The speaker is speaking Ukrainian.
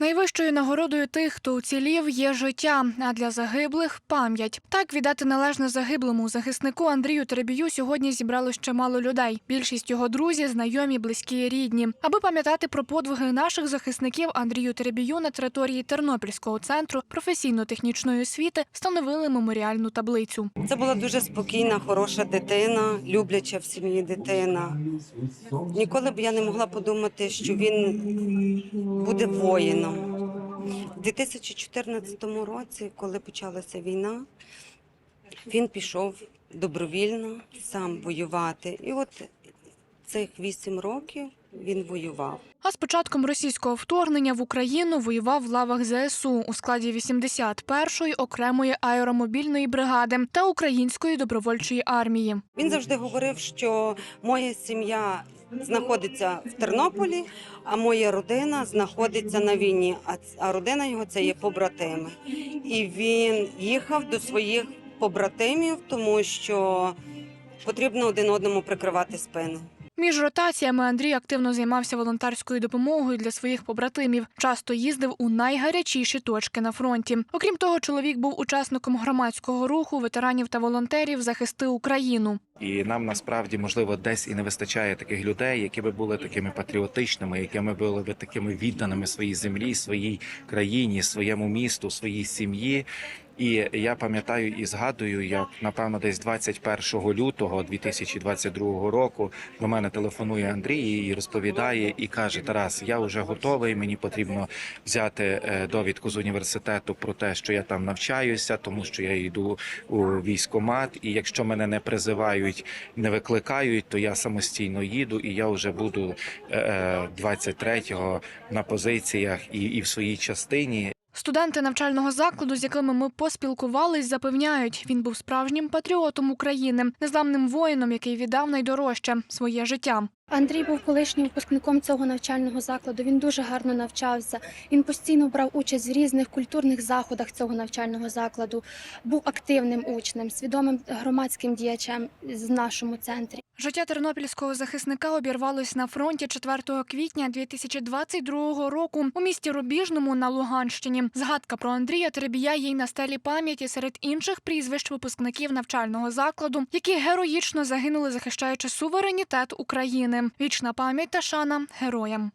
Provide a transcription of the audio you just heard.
Найвищою нагородою тих, хто уцілів, є життя, а для загиблих пам'ять. Так віддати належне загиблому захиснику Андрію Теребію сьогодні зібрало ще мало людей. Більшість його друзі, знайомі, близькі і рідні. Аби пам'ятати про подвиги наших захисників Андрію Теребію на території Тернопільського центру професійно-технічної освіти встановили меморіальну таблицю. Це була дуже спокійна, хороша дитина, любляча в сім'ї дитина. Ніколи б я не могла подумати, що він буде воїном. У 2014 році, коли почалася війна, він пішов добровільно сам воювати. І от цих вісім років він воював. А з початком російського вторгнення в Україну воював в лавах ЗСУ у складі 81-ї окремої аеромобільної бригади та української добровольчої армії. Він завжди говорив, що моя сім'я знаходиться в Тернополі, а моя родина знаходиться на війні. А, родина його це є побратими. І він їхав до своїх побратимів, тому що потрібно один одному прикривати спини. Між ротаціями Андрій активно займався волонтерською допомогою для своїх побратимів. Часто їздив у найгарячіші точки на фронті. Окрім того, чоловік був учасником громадського руху ветеранів та волонтерів захисти Україну. І нам насправді можливо десь і не вистачає таких людей, які би були такими патріотичними, якими були би такими відданими своїй землі, своїй країні, своєму місту, своїй сім'ї. І я пам'ятаю і згадую, як напевно десь 21 лютого 2022 року до мене телефонує Андрій і розповідає і каже: Тарас, я вже готовий. Мені потрібно взяти е, довідку з університету про те, що я там навчаюся, тому що я йду у військкомат, і якщо мене не призивають, не викликають, то я самостійно їду, і я вже буду е, е, 23-го на позиціях і, і в своїй частині. Студенти навчального закладу, з якими ми поспілкувались, запевняють, він був справжнім патріотом України, незламним воїном, який віддав найдорожче своє життя. Андрій був колишнім випускником цього навчального закладу. Він дуже гарно навчався. Він постійно брав участь в різних культурних заходах цього навчального закладу. Був активним учнем, свідомим громадським діячем в нашому центрі. Життя тернопільського захисника обірвалось на фронті 4 квітня 2022 року у місті Рубіжному на Луганщині. Згадка про Андрія Теребія їй на стелі пам'яті серед інших прізвищ випускників навчального закладу, які героїчно загинули, захищаючи суверенітет України. Вічна пам'ять та шана героям.